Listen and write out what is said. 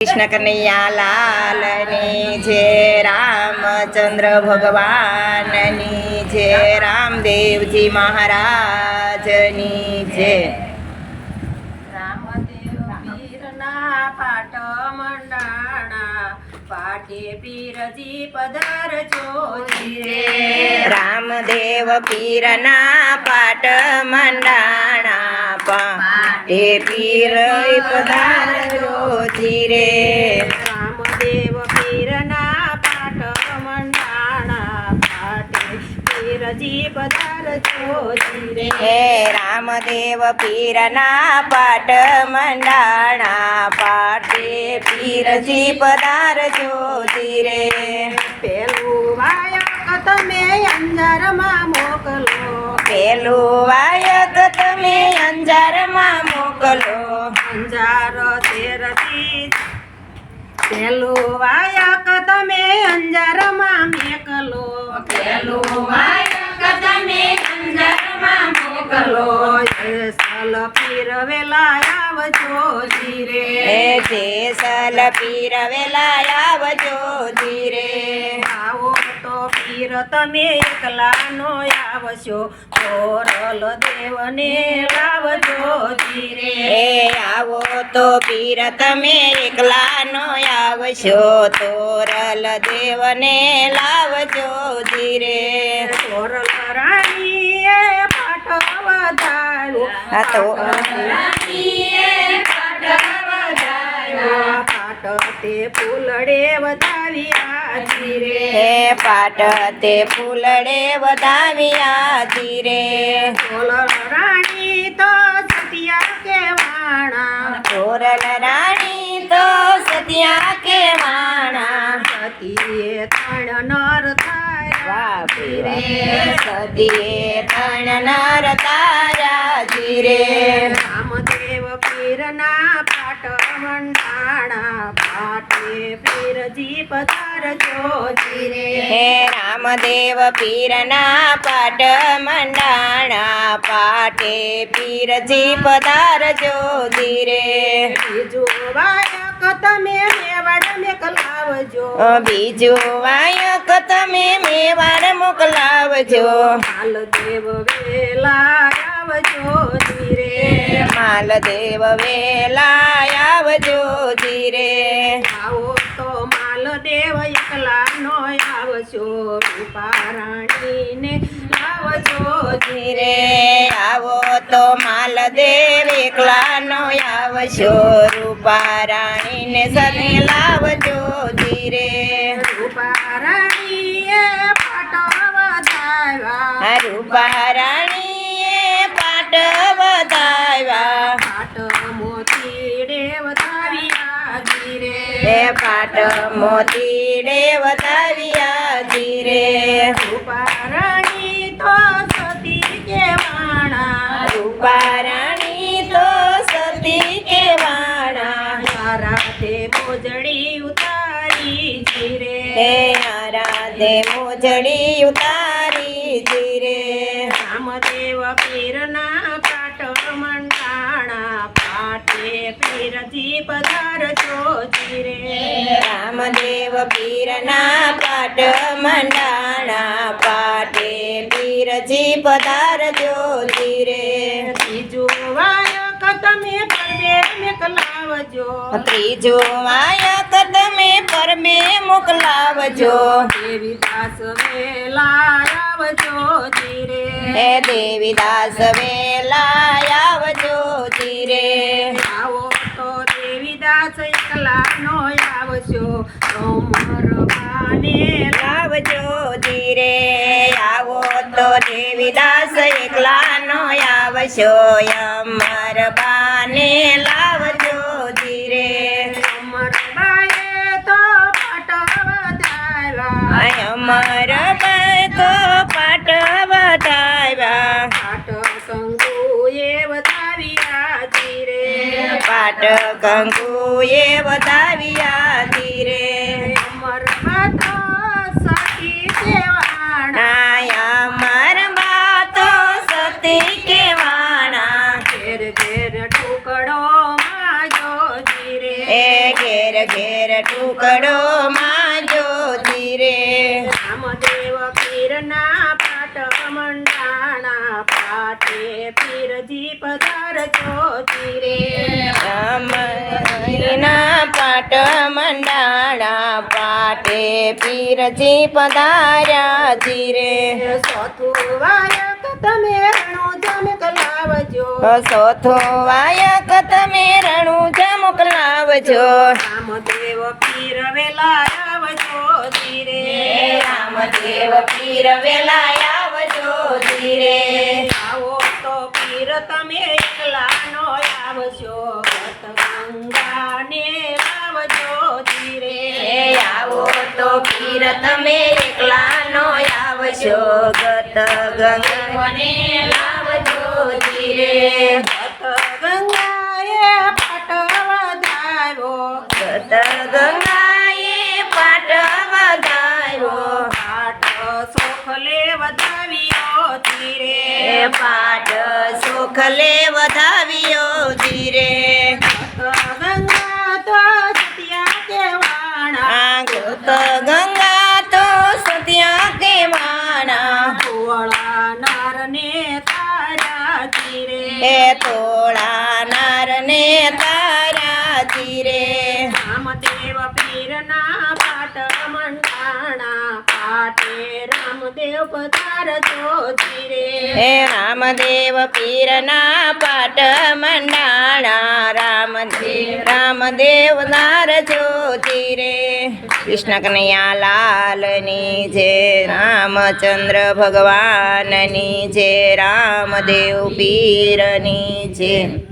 કૃષ્ણ કનૈયા લાલની જય રામચંદ્ર ભગવાનની જય રામદેવજી મહારાજની જય રામદેવ પીરના પાટ મંડાણા પાટે પીર પધારજો ચીરે રામદેવ પીરના પાઠ મંડાણા પાટે પીરજી પધાર ચીરે હે રામદેવ પીરના પાટ મંડાણા પાટે પીરજી પધારજો ચીરે પેલું વાયક તમે અંજારમાં મોકલો. પેલું વાયક તમે મોકલો અંજાર તેરથી. પેલું વાયક તમે અંજારમાં મેકલો. પેલું વાયક તમે અંજારમાં મોકલો. સલ પીરવેલા આવજો ધીરે. જે સલ પીર વેલા આવજો ધીરે. પીર તમે એકલા નો આવશો કોરલ દેવને લાવજો ધીરે આવો તો પીર તમે એકલા નો આવશો તોરલ દેવને લાવજો ધીરે સોરલ રાણીએ પાઠ વધાર્યો. આ તો. પાઠ તે ફૂલડે વધાવ્યા હે પાટ તે ફૂલડે વધાવ્યા ધીરે. સોરલ રાણી તો સતિયા કેવાણા તોરલ રાણી તો સત્યા કે વાણા સતીએ તણ નર થાય બાપરે સદીએ ત્રણ નર તારા મંડાણા પાટે પીરજી પધારજો જીરે હે રામદેવ પીરના પાટ મંડાણા પાટે પીરજી પધારજો ધીરે બીજું વાયક તમે મેવાડ મેકલાવજો બીજું વાયક તમે મેવાડ મોકલાવજો માલદેવ વેલા આવજો ધીરે માલદેવ વેલા આવજો ધીરે. આવો તો માલદેવ એકલા નો આવશો પારાણીને લાવજો ધીરે. આવો તો માલદેવ એકલાનો આવશો રૂપા રાણીને સને લાવજો ધીરે. રૂપારાણીએ પાટો વધાવ્યા રૂપા ધીરે હે પાટ મોતીડે વધાવ્યા ધીરે પારાણી તો સતી કેવાણા રૂપા રાણી તો સતી કેવાણા તારા તે મોજડી ઉતારી ધીરે હે આરાધે મોજડી ઉતારી પાટે પીરજી પધારજો ધીરે રામદેવ પીરના પાટ મંડાણા પાટે પીરજી પધારજો ધીરે બીજું વાયક તમે પરબે મેકલાવજો ત્રીજું વાયક તમે પરમે મોકલાવજો દેવી દાસ વેલા આવજો ધીરે હે દેવીદાસ વેલા લાવજો ધીરે. આવો તો દેવીદાસ એકલાનો આવશો. અમર બાને લાવજો ધીરે. અમર બાએ તો પાટ પાટ કંગુએ વધાવ્યા ધીરે. પાટ કંકુ એ વધાવ્યા ઘેર ટુકડો માં જોતી રે રામદેવ પીરના પાટ મંડાણા પાટે પીરજી પધાર જોતી રે રામના પાટ મંડાણા પાટે પીરજી પધાર્યા જીરે સોથું વાયક તમે રણો જમક લાવજો સોથો વાયક તમે રણું જ મોકલાવજો રામદેવ પીર વેલા આવજો ધીરે રામદેવ પીર વેલા આવજો ધીરે આવો તો પીર તમે એકલા નો આવજો ગત ગંગાને લાવજો ધીરે એ આવો તો પીર તમે એકલા આવશો ગત ગંગને લાવજો ધીરે ગત ગંગાએ પાટ ધારો ગત ગંગાએ પાટ વધાર્યો પાટ સોખલે વધાવ્યો ધીરે પાટ સુખલે વધાવ્યો રામદેવ પીરના પાટ, મંડાણા પાટે. રામદેવ પધાર જોજી રે હે રામદેવ પીરના પાટ, મંડાણા રામદેવ રામદેવ નાર જોજી રે કૃષ્ણ કનૈયા લાલની જે રામચંદ્ર ભગવાનની જે રામદેવ પીરની જય